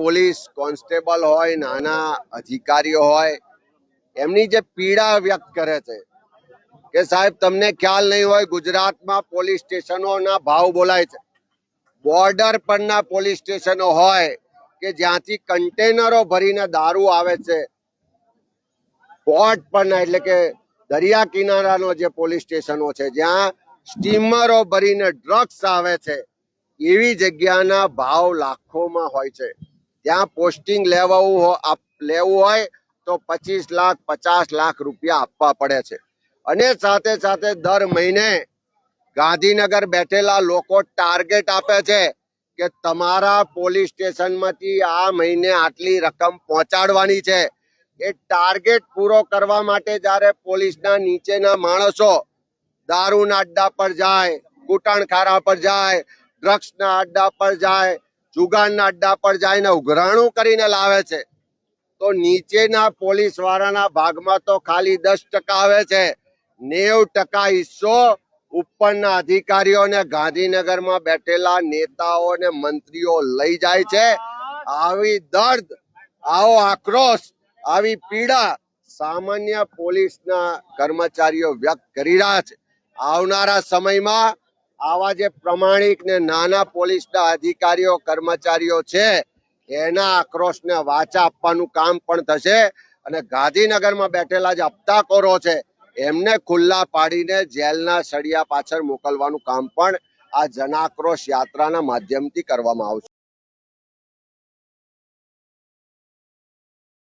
Police constable હોય, નાના અધિકારીઓ હોય, એમની જે પીડા વ્યક્ત કરે છે કે સાહેબ, તમને ખ્યાલ નહીં હોય, ગુજરાતમાં પોલીસ સ્ટેશનોના ભાવ બોલાય છે. બોર્ડર પરના પોલીસ સ્ટેશનો હોય કે જ્યાંથી કન્ટેનરો ભરીને દારૂ આવે છે, પોર્ટ પરના એટલે કે દરિયા કિનારાનો જે પોલીસ સ્ટેશનો છે, જ્યાં સ્ટીમરો ભરીને ડ્રગ્સ આવે છે, એવી જગ્યાના ભાવ લાખોમાં હોય છે. ત્યાં પોસ્ટિંગ લેવાવું લેવું હોય, તો પચીસ લાખ, પચાસ લાખ રૂપિયા આપવા પડે છે. અને સાથે સાથે દર મહિને ગાંધીનગર બેઠેલા લોકો ટાર્ગેટ આપે છે કે તમારા પોલીસ સ્ટેશનમાંથી આ મહિને આટલી રકમ પહોંચાડવાની છે. એ ટાર્ગેટ પૂરો કરવા માટે જ્યારે પોલીસના નીચેના માણસો દારૂના અડ્ડા પર જાય ઘૂંટણખારા પર જાય, ડ્રગ્સના અડ્ડા પર જાય જુગારના અડ્ડા પર જઈને ઉઘરાણું કરીને લાવે છે. તો નીચેના પોલીસ વાળાના ભાગમાં તો ખાલી દસ ટકા આવે છે. નેવ ટકા હિસ્સો ઉપરના અધિકારીઓને ગાંધીનગરમાં બેઠેલા નેતાઓ ને મંત્રીઓ લઈ જાય છે. આવી દર્દ, આવો આક્રોશ, આવી પીડા સામાન્ય પોલીસના કર્મચારીઓ વ્યક્ત કરી રહ્યા છે. આવનારા સમયમાં આવા જે પ્રમાણિક ને નાના પોલીસના અધિકારીઓ, કર્મચારીઓ છે, એના આક્રોશને વાચા આપવાનું કામ પણ થશે અને ગાંધીનગરમાં બેઠેલા જે હપ્તાખોરો છે, એમને ખુલ્લા પાડીને જેલના સળિયા પાછળ મોકલવાનું કામ પણ આ જનાક્રોશ યાત્રાના માધ્યમથી કરવામાં આવશે.